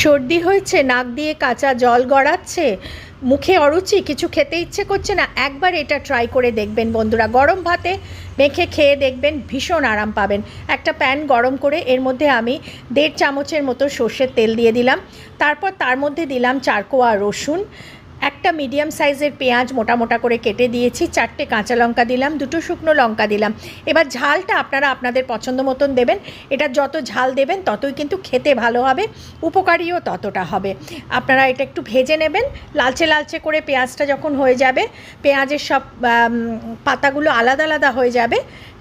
সর্দি হয়েছে, নাক দিয়ে কাঁচা জল গড়াচ্ছে, মুখে অরুচি, কিছু খেতে ইচ্ছে করছে না, একবার এটা ট্রাই করে দেখবেন বন্ধুরা। গরম ভাতে মেখে খেয়ে দেখবেন ভীষণ আরাম পাবেন। একটা প্যান গরম করে এর মধ্যে আমি দেড় চামচের মতো সর্ষের তেল দিয়ে দিলাম। তারপর তার মধ্যে দিলাম চারকোয়া রসুন একটা মিডিয়াম সাইজের পেঁয়াজ মোটা মোটা করে কেটে দিয়েছি, চারটে কাঁচা লঙ্কা দিলাম, দুটো শুকনো লঙ্কা দিলাম। এবার ঝালটা আপনারা আপনাদের পছন্দ মতন দেবেন, এটা যত ঝাল দেবেন ততই কিন্তু খেতে ভালো হবে, উপকারীও ততটা হবে। আপনারা এটা একটু ভেজে নেবেন, লালচে লালচে করে পেঁয়াজটা যখন হয়ে যাবে, পেঁয়াজের সব পাতাগুলো আলাদা আলাদা হয়ে যাবে,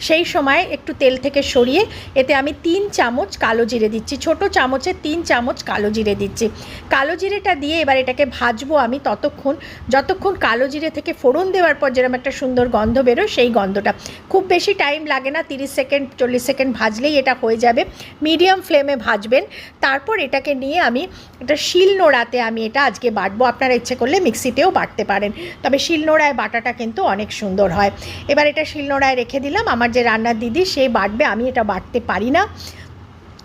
সেই সময় একটু তেল থেকে সরিয়ে, এতে আমি তিন চামচ কালো জিরে দিচ্ছি, ছোট চামচে তিন চামচ কালো জিরে দিচ্ছি। কালো জিরেটা দিয়ে এবার এটাকে ভাজবো আমি ততক্ষণ যতক্ষণ কালো জিরে থেকে ফোড়ন দেওয়ার পর যেরকম একটা সুন্দর গন্ধ বেরোয়, সেই গন্ধটা। খুব বেশি টাইম লাগে না, তিরিশ সেকেন্ড চল্লিশ সেকেন্ড ভাজলেই এটা হয়ে যাবে। মিডিয়াম ফ্লেমে ভাজবেন। তারপর এটাকে নিয়ে আমি এটা শিল নোড়াতে আমি এটা আজকে বাটবো। আপনারা ইচ্ছে করলে মিক্সিতেও বাটতে পারেন। তবে শিল নোড়ায় বাটাটা কিন্তু অনেক সুন্দর হয়। এবার এটা শিল নোড়ায় রেখে দিলাম। আমার যে রান্নার দিদি, সে বাটবে। আমি এটা বাটতে পারি না।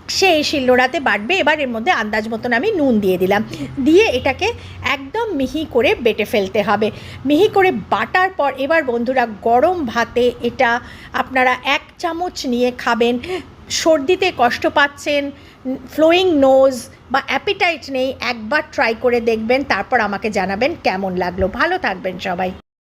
সে শিলনোড়াতে বাটবে। এবার এর মধ্যে আন্দাজ মতন আমি নুন দিয়ে দিলাম। দিয়ে এটাকে একদম মিহি করে বেটে ফেলতে হবে। মিহি করে বাটার পর এবার বন্ধুরা গরম ভাতে এটা আপনারা এক চামচ নিয়ে খাবেন। সর্দিতে কষ্ট পাচ্ছেন, ফ্লোয়িং নোজ বা অ্যাপিটাইট নেই, একবার ট্রাই করে দেখবেন, তারপর আমাকে জানাবেন কেমন লাগল। ভালো থাকবেন সবাই।